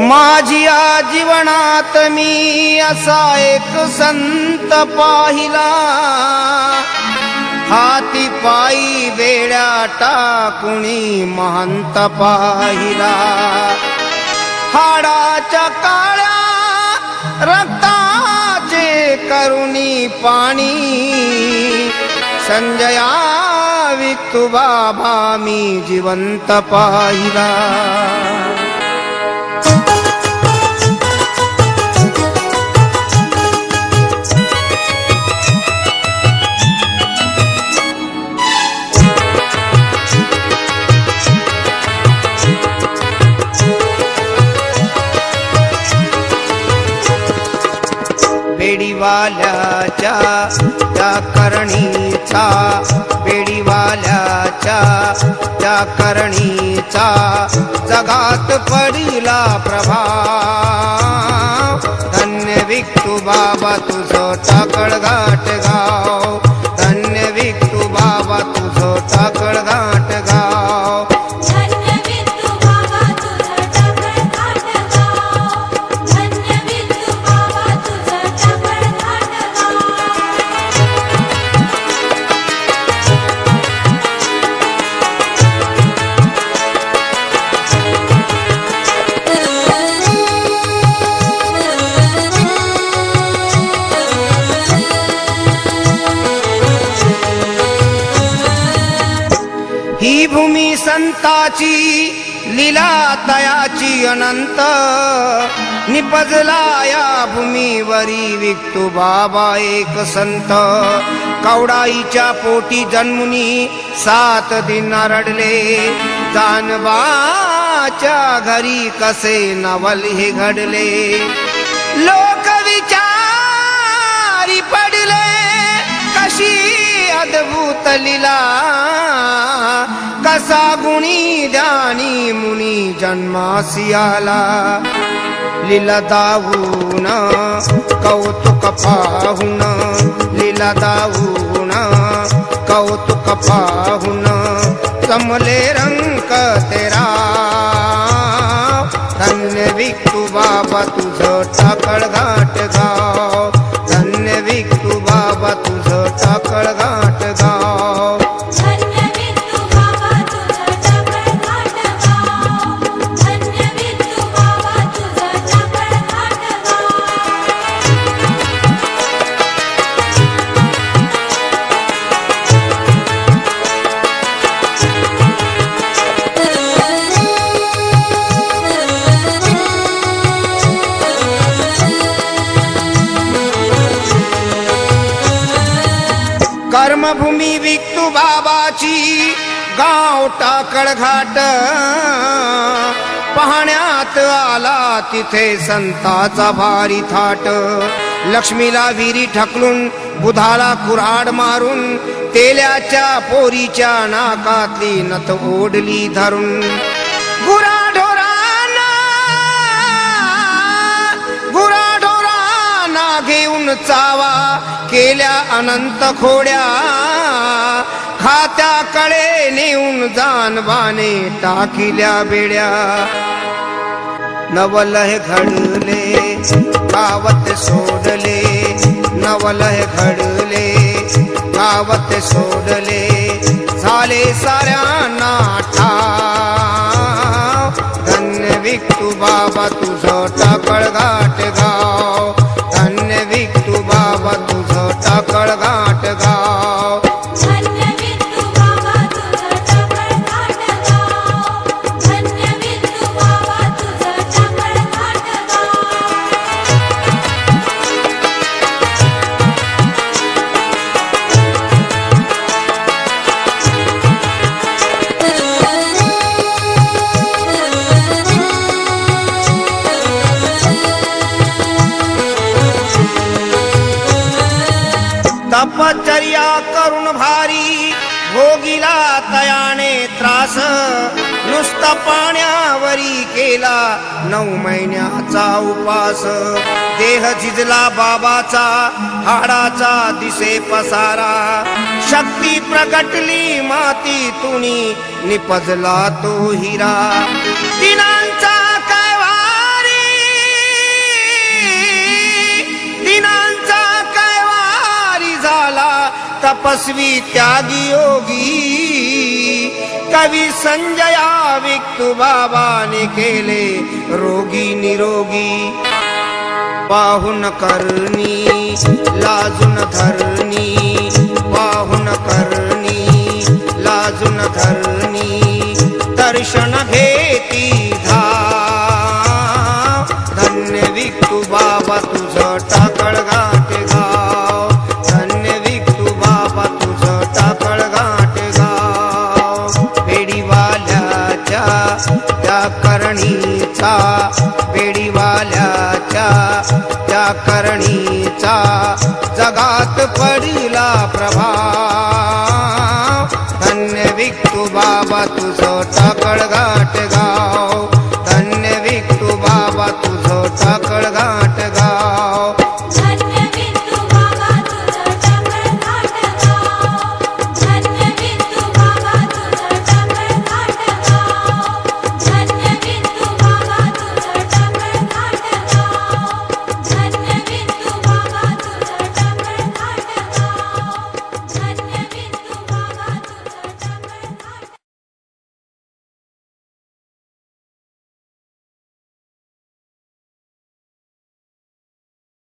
माझिया जीवनात मी असा एक संत पाहिला. हाती पायी वेड्या टाकुणी महंत पाहिला. हाडाच्या काळ्या रक्ताचे करुणी पाणी. संजया विठू बाबा मी जिवंत पाहिला. बेडीवाल्याच्या त्या करणीचा बेडीवाल्याच्या त्या करणीचा जगात पडिला प्रभा धन्य विक्तू बाबा तुझं टाकळ ही भूमी संताची लीला तयाची अनंत. निपजला या भूमीवरी विकतो बाबा एक संत. कवडाईच्या पोटी जन्मुनी सात दिन रडले. जानबाच्या घरी कसे नवल हे घडले. लोक विचारी पडले कशी अद्भुत लीला असा गुणी ज्ञानी मुनी जन्मासी आला लीला दाऊन कौतुक पाहुन लीला दाऊन कौतुक पाहुन समले रंग तेरा. धन्य विकू बाबा तुझ टाकळ घाट कर्मभूमी विकतू बाबाची गाव टाकळ घाट. पाहण्यात आला तिथे संताचा भारी थाट. लक्ष्मीला विरी ठकलून बुधाला कुऱ्हाड मारून तेल्याच्या पोरीच्या नाकातली नथ ओढली धरून. गुरा घेऊन चावा केल्या अनंत खोड्या. खात्याकडे नेऊन जानबाने टाकिल्या बेड्या. नवलह घडले गावत सोडले. नवलह घडले गावत सोडले. झाले साऱ्यांना ठाव धन्य विठू बाबा तू तपचर्या भारी भोगिला तयाने त्रास. नुसता पाण्यावरी केला नऊ महिन्याचा उपास. देह झिजला बाबाचा हाडाचा दिसे पसारा. शक्ती प्रकटली माती तुनी निपजला तो हिरा. दिनांचा तपस्वी त्यागी योगी. कवी संजया विक्तू बाबाने केले रोगी निरोगी. पाहुन करणी लाजून धरणी. पाहुन करणी लाजून धरणी. दर्शन घेती धा. धन्य विक्तू बाबा तुझ टाकळ घाट करणीचा वेडीवाल्याच्या त्या करणीचा जगात पडिला प्रभा धन्य विकतू बाबा तुझा